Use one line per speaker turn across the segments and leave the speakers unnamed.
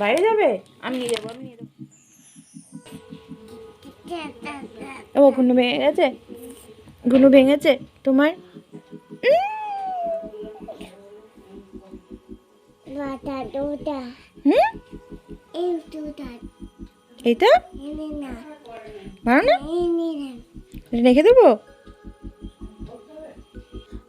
বাইরে যাবে? আমি নিয়ে যাব আমি নিয়ে যাব। ও ঘুনু ভেঙে গেছে? ঘুনু ভেঙেছে? তোমার? এইটা? ভালো না। এটা রেখে দেবো?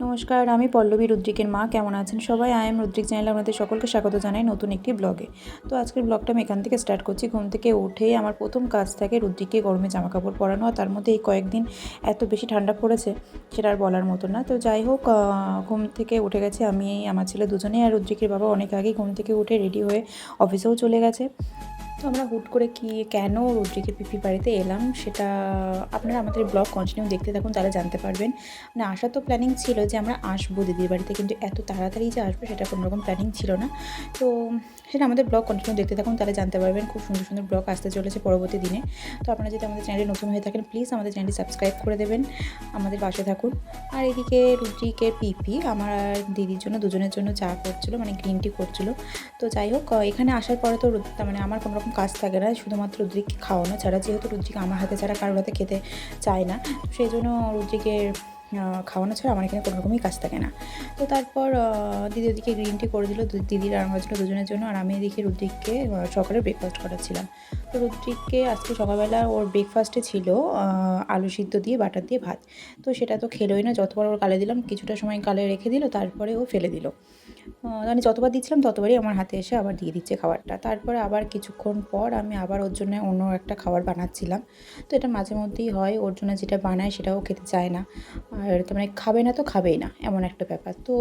নমস্কার, আমি পল্লবী রুদ্রিকের মা। কেমন আছেন সবাই? আই এম রুদ্রিক চ্যানেলে আপনাদের সকলকে স্বাগত জানাই নতুন একটি ব্লগে। তো আজকের ব্লগটা আমি এখান থেকে স্টার্ট করছি। ঘুম থেকে উঠে আমার প্রথম কাজ থাকে রুদ্রিককে গরমে জামা কাপড় পরানো, আর তার মধ্যে এই কয়েকদিন এত বেশি ঠান্ডা পড়েছে সেটা আর বলার মতো না। তো যাই হোক ঘুম থেকে উঠে গেছে আমি, আমার ছেলে দুজনেই, আর রুদ্রিকের বাবা অনেক আগেই ঘুম থেকে উঠে রেডি হয়ে অফিসেও চলে গেছে। তো আমরা হুট করে কি, কেন রুদ্রিকের পিপি বাড়িতে এলাম সেটা আপনারা আমাদের ব্লগ কন্টিনিউ দেখতে থাকুন, তাহলে জানতে পারবেন। মানে আসার তো প্ল্যানিং ছিল যে আমরা আসব দিদির বাড়িতে, কিন্তু এত তাড়াতাড়ি যে আসব সেটা কোনো রকম প্ল্যানিং ছিল না। তো সেটা আমাদের ব্লগ কন্টিনিউ দেখতে থাকুন, তাহলে জানতে পারবেন খুব সুন্দর সুন্দর ব্লগ আসতে চলেছে পরবর্তী দিনে। তো আপনারা যদি আমাদের চ্যানেলে নতুন হয়ে থাকেন প্লিজ আমাদের চ্যানেলটি সাবস্ক্রাইব করে দেবেন, আমাদের পাশে থাকুন। আর এদিকে রুদ্রিকের পিপি, আমার দিদির জন্য, দুজনের জন্য চা করছিল মানে গ্রিন টি করছিল। তো যাই হোক এখানে আসার পরে তো মানে আমার কোনো রকম কাজ থাকে না, শুধুমাত্র রুদ্রিককে খাওয়ানো ছাড়া, যেহেতু রুদ্রিক আমার হাতে ছাড়া কারোর হাতে খেতে চায় না, সেই জন্য রুদ্রিকের খাওয়ানো ছাড়া আমার এখানে কোনো রকমই কাজ থাকে না। তো তারপর দিদি ওদিকে গ্রিন টি করে দিল। দু- দিদির আর আমার দুজনের জন্য। আর আমি এদিকে রুদ্রিককে সকালে ব্রেকফাস্ট করাচ্ছিলাম। তো রুদ্রিককে আজকে সকালবেলা ওর ব্রেকফাস্টে ছিল আলু সিদ্ধ দিয়ে, বাটার দিয়ে ভাত। তো সেটা তো খেলোই না। যতবার ওর কালে দিলাম, কিছুটা সময় কালে রেখে দিল, তারপরে ও ফেলে দিল। মানে যতবার দিচ্ছিলাম, ততবারই আমার হাতে এসে আবার দিয়ে দিচ্ছে খাবারটা। তারপরে আবার কিছুক্ষণ পর আমি আবার ওর জন্য অন্য একটা খাবার বানাচ্ছিলাম। তো এটা মাঝে মধ্যেই হয়। ওর জন্য যেটা বানায় সেটাও খেতে চায় না। আর তার মানে খাবে না তো খাবেই না, এমন একটা ব্যাপার। তো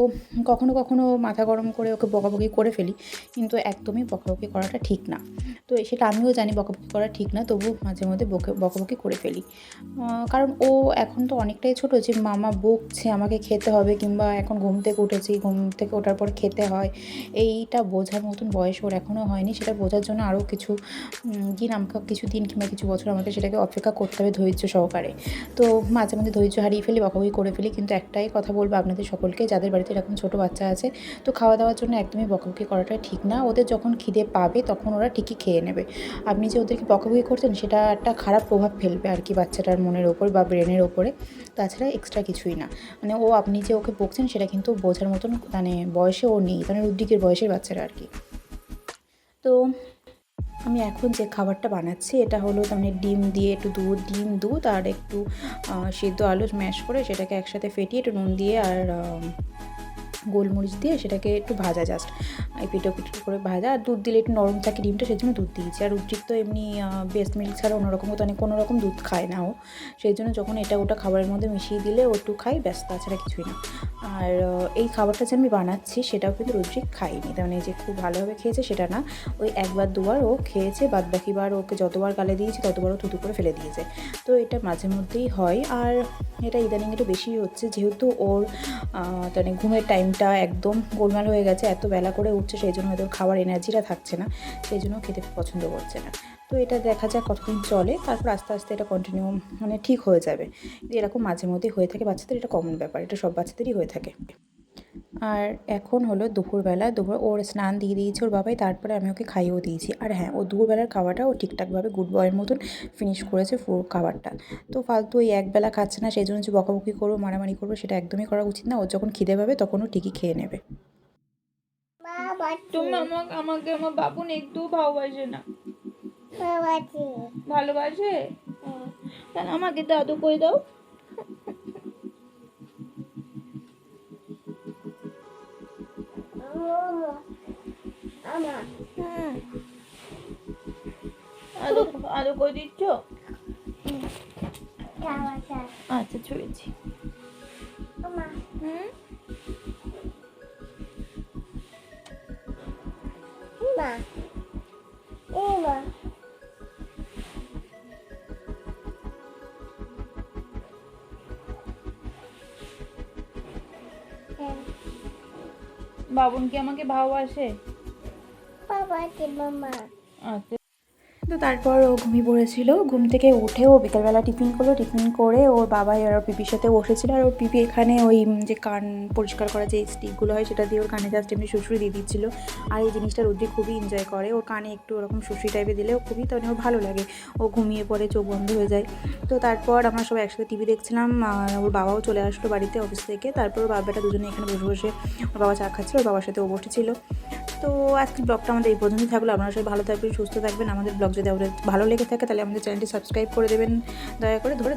কখনো কখনো মাথা গরম করে ওকে বকাবকি করে ফেলি, কিন্তু একদমই বকাবকি করাটা ঠিক না। তো সেটা আমিও জানি বকাবকি করা ঠিক না, তবু মাঝে মধ্যে বকে, বকাবকি করে ফেলি। কারণ ও এখন তো অনেকটাই ছোট যে মামা বকছে, আমাকে খেতে হবে কিংবা এখন ঘুম থেকে উঠেছি, ঘুম থেকে ওঠার পর খেতে হয়, এইটা বোঝার মতন বয়স ওর এখনও হয়নি। সেটা বোঝার জন্য আরও কিছু দিন আমাকে কিছু দিন কিংবা কিছু বছর আমাকে সেটাকে অপেক্ষা করতে হবে ধৈর্য সহকারে। তো মাঝে মধ্যে ধৈর্য হারিয়ে ফেলি, বকাবকি করে ফেলি, কিন্তু একটাই কথা বলব আপনাদের সকলকে, যাদের বাড়িতে এরকম ছোটো বাচ্চা আছে, তো খাওয়া দাওয়ার জন্য একদমই বকাবকি করাটা ঠিক না। ওদের যখন খিদে পাবে, তখন ওরা ঠিকই খেয়ে নেবে। আপনি যে ওদেরকে বকাবকি করছেন, সেটা একটা খারাপ প্রভাব ফেলবে আর কি বাচ্চাটার মনের ওপর বা ব্রেনের ওপরে। তাছাড়া এক্সট্রা কিছুই না। মানে ও, আপনি যে ওকে বকছেন, সেটা কিন্তু বোঝার মতন মানে বয়সে ও নেই মানে উদ্দিকের বয়সের বাচ্চারা আর কি। তো আমি এখন যে খাবারটা বানাচ্ছি, এটা হলো মানে ডিম দিয়ে একটু দুধ, ডিম, দুধ আর একটু সিদ্ধ আলু ম্যাশ করে সেটাকে একসাথে ফেটিয়ে একটু নুন দিয়ে আর গোলমরিচ দিয়ে সেটাকে একটু ভাজা জাস্ট পিঠো পিঠো করে ভাজা আর দুধ দিলে একটু নরম থাকে ডিমটা, সেই জন্য দুধ দিয়েছি। আর উচিত তো এমনি বেস্ট মিল্ক ছাড়া অন্যরকম তো মানে কোনো রকম দুধ খায় না ও। সেই জন্য যখন এটা ওটা খাবারের মধ্যে মিশিয়ে দিলে ও একটু খাই ব্যাস, তাছাড়া কিছুই না। আর এই খাবারটা যে আমি বানাচ্ছি সেটাও কিন্তু রুদ্রিক খাইনি তার মানে যে খুব ভালোভাবে খেয়েছে সেটা না, ওই একবার দুবার ও খেয়েছে বাদ বাকিবার ওকে যতবার গালে দিয়েছি ও থুতু করে ফেলে দিয়েছে। তো এটা মাঝে মধ্যেই হয়। আর এটা ইদানিং একটু বেশি হচ্ছে, যেহেতু ওর মানে ঘুমের টাইমটা একদম গোলমাল হয়ে গেছে, এত বেলা করে উঠছে, সেই জন্য হয়তো খাবার এনার্জিটা থাকছে না, সেই জন্য খেতে পছন্দ করছে না। তো এটা দেখা যাক কতদিন চলে, তারপর আস্তে আস্তে এটা কন্টিনিউ মানে ঠিক হয়ে যাবে। এরকম মাঝে মধ্যে হয়ে থাকে, বাচ্চাদের এটা কমন ব্যাপার, এটা সব বাচ্চাদেরই হয়ে থাকে। আর এখন হলো দুপুরবেলা দুপুর ওর স্নান দিয়ে দিয়েছে ওর বাবাই তারপরে আমি ওকে খাইয়েও দিয়েছি। আর হ্যাঁ ও দুপুরবেলার খাওয়াটা ও ঠিকঠাকভাবে গুড বয়ের মতন ফিনিশ করেছে পুরো খাবারটা। তো ফালতু ওই একবেলা খাচ্ছে না সেই জন্য যে বকাবকি করব মারামারি করব সেটা একদমই করা উচিত না। ও যখন খিদে পাবে তখন ও ঠিকই খেয়ে নেবে।
Baba
তুমি আমাকে আমাকে আমার বাবুন একটু ভালোবাসে না? ভালোবাসে? তাহলে আমাকে দাদু কই দাও? আলু আলু করে দিচ্ছ? আচ্ছা
Mama
হুম?
Mama
বাবুন কি আমাকে ভালোবাসে?
Baba মামা।
আচ্ছা। তো তারপর ও ঘুমিয়ে পড়েছিল। ঘুম থেকে উঠে ও বিকালবেলা টিফিন করল। টিফিন করে ওর বাবা আর ওর পিপির সাথে বসেছিল। আর ওর পিপি এখানে ওই যে কান পরিষ্কার করা যে স্টিকগুলো হয়, সেটা দিয়ে ওর কানে জাস্ট এমনি শুশুরি দিয়ে দিচ্ছিল। আর এই জিনিসটা রুদ্রি খুবই এনজয় করে। ওর কানে একটু ওরকম শুশুরি টাইপের দিলে ও খুবই তখন ওর ভালো লাগে। ও ঘুমিয়ে পড়ে, চোখ বন্ধ হয়ে যায়। তো তারপর আমরা সবাই একসাথে টিভি দেখছিলাম। ওর বাবাও চলে আসলো বাড়িতে অফিস থেকে। তারপর ওর বাবাটা দুজনে এখানে বসে বসে ওর বাবা চা খাচ্ছিল। ওর বাবার সাথে ও বসেছিল। তো আজকের ব্লগটা আমাদের এই পর্যন্তই থাকল। আপনারা সবাই ভালো থাকবেন, সুস্থ থাকবেন। আমাদের ব্লগ যদি আমাদের ভালো লেগে থাকে, তাহলে আমাদের চ্যানেলটি সাবস্ক্রাইব করে দেবেন। দয়া করে ধরে